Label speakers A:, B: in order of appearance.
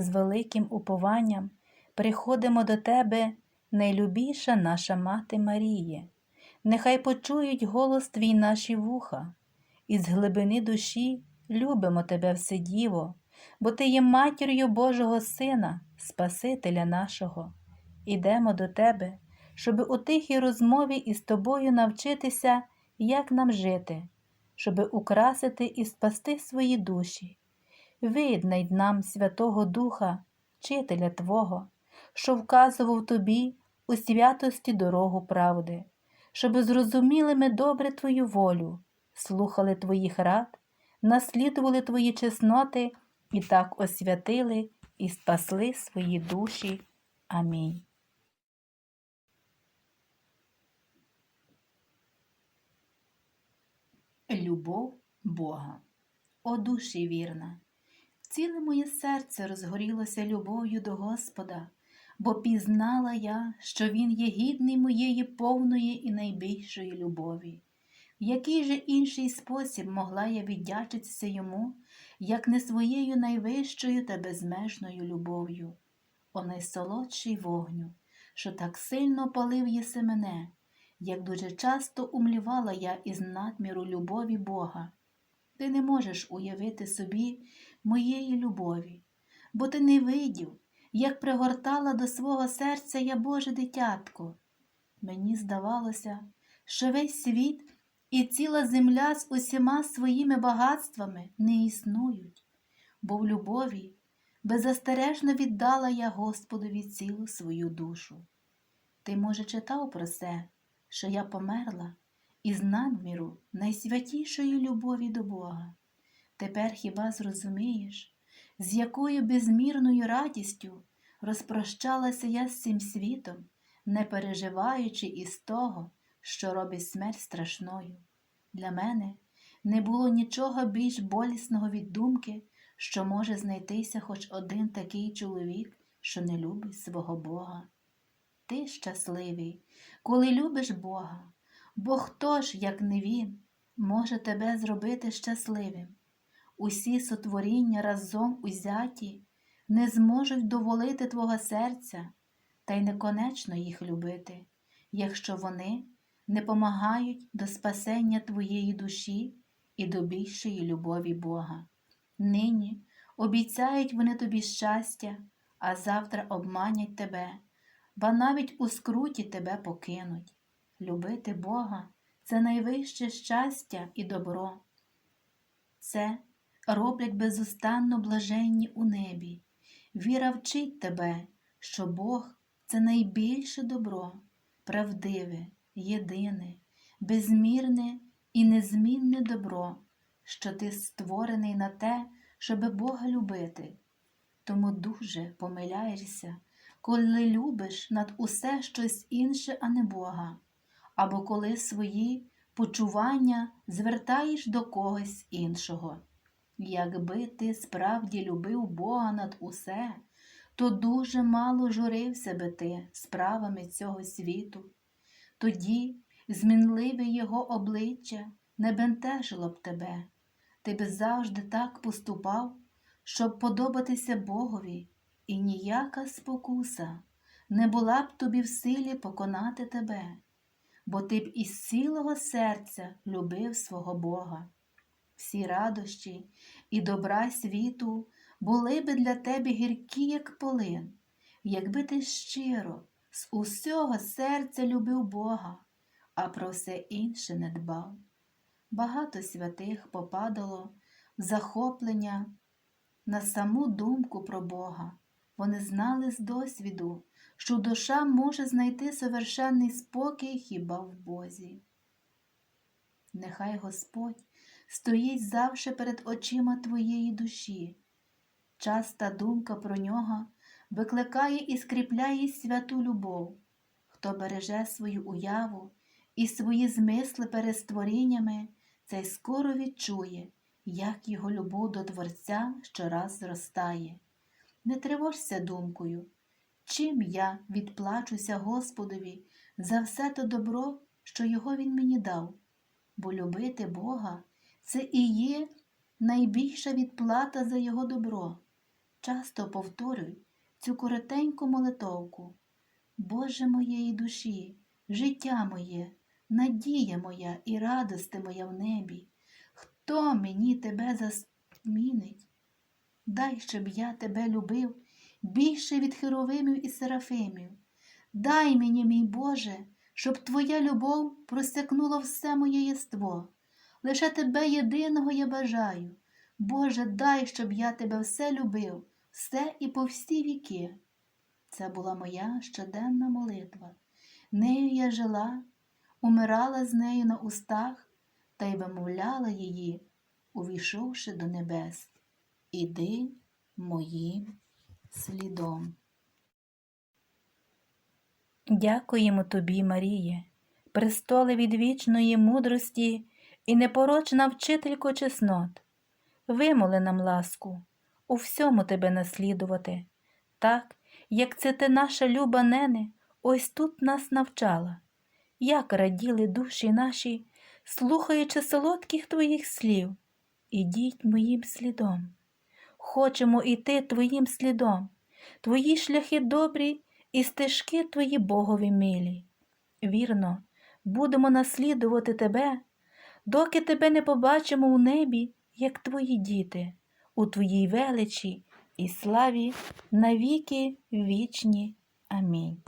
A: з великим упованням приходимо до Тебе, найлюбіша наша Мати Маріє. Нехай почують голос Твій наші вуха, і з глибини душі любимо Тебе, Вседіво, бо Ти є матір'ю Божого Сина, Спасителя нашого. Ідемо до Тебе, щоби у тихій розмові із Тобою навчитися, як нам жити, щоби украсити і спасти свої душі. Виднай нам Святого Духа, Вчителя Твого, що вказував Тобі у святості дорогу правди, щоби зрозуміли ми добре Твою волю, слухали Твоїх рад, наслідували Твої чесноти і так освятили і спасли свої душі. Амінь. Любов Бога. О душі вірна! Ціле моє серце розгорілося любов'ю до Господа, бо пізнала я, що Він є гідний моєї повної і найбільшої любові. В який же інший спосіб могла я віддячитися йому, як не своєю найвищою та безмежною любов'ю, о найсолодший вогню, що так сильно палив єси мене, як дуже часто умлівала я із надміру любові Бога. Ти не можеш уявити собі моєї любові, бо ти не видів, як пригортала до свого серця я Боже дитятко. Мені здавалося, що весь світ і ціла земля з усіма своїми багатствами не існують, бо в любові беззастережно віддала я Господові цілу свою душу. Ти, може, читав про це, що я померла із надміру найсвятішої любові до Бога. Тепер хіба зрозумієш, з якою безмірною радістю розпрощалася я з цим світом, не переживаючи із того, що робить смерть страшною. Для мене не було нічого більш болісного від думки, що може знайтися хоч один такий чоловік, що не любить свого Бога. Ти щасливий, коли любиш Бога, бо хто ж, як не Він, може тебе зробити щасливим? Усі сотворіння разом узяті не зможуть доволити твого серця, та й неконечно їх любити, якщо вони не помагають до спасення твоєї душі і до більшої любові Бога. Нині обіцяють вони тобі щастя, а завтра обманять тебе, ба навіть у скруті тебе покинуть. Любити Бога це найвище щастя і добро. Це роблять безустанно блаженні у небі. Віра вчить тебе, що Бог це найбільше добро, правдиве, єдине, безмірне і незмінне добро, що ти створений на те, щоби Бога любити. Тому дуже помиляєшся, коли любиш над усе щось інше, а не Бога, або коли свої почування звертаєш до когось іншого. Якби ти справді любив Бога над усе, то дуже мало журився би ти справами цього світу. Тоді змінливе його обличчя не бентежило б тебе, ти б завжди так поступав, щоб подобатися Богові, і ніяка спокуса не була б тобі в силі поконати тебе, бо ти б із цілого серця любив свого Бога. Всі радощі і добра світу були би для тебе гіркі, як полин, якби ти щиро з усього серця любив Бога, а про все інше не дбав. Багато святих попадало в захоплення на саму думку про Бога. Вони знали з досвіду, що душа може знайти совершенний спокій хіба в Бозі. Нехай Господь стоїть завше перед очима твоєї душі. Часта думка про нього викликає і скріпляє святу любов, хто береже свою уяву і свої змисли перед створіннями, цей скоро відчує, як його любов до Творця щораз зростає. Не тривожся думкою, чим я відплачуся Господові за все те добро, що його Він мені дав, бо любити Бога це і є найбільша відплата за Його добро. часто повторюй цю коротеньку молитовку. Боже моєї душі, життя моє, надія моя і радости моя в небі. Хто мені тебе засмінить? Дай, щоб я тебе любив більше від херовимів і серафимів. Дай мені, мій Боже, щоб Твоя любов просякнула все моє єство. Лише Тебе єдиного я бажаю. Боже, дай, щоб я Тебе все любив, все і по всі віки. Це була моя щоденна молитва. Нею я жила, умирала з нею на устах та й вимовляла її, увійшовши до небес. Іди моїм слідом. Дякуємо тобі, Маріє, престоле від вічної мудрості і непорочна вчителько чеснот. Вимоли нам ласку, у всьому тебе наслідувати, так, як це ти наша люба нене, ось тут нас навчала, як раділи душі наші, слухаючи солодких твоїх слів, ідіть моїм слідом. Хочемо іти твоїм слідом, твої шляхи добрі і стежки твої Богові милі. Вірно, будемо наслідувати тебе, доки тебе не побачимо у небі, як твої діти, у твоїй величі і славі навіки вічні. Амінь.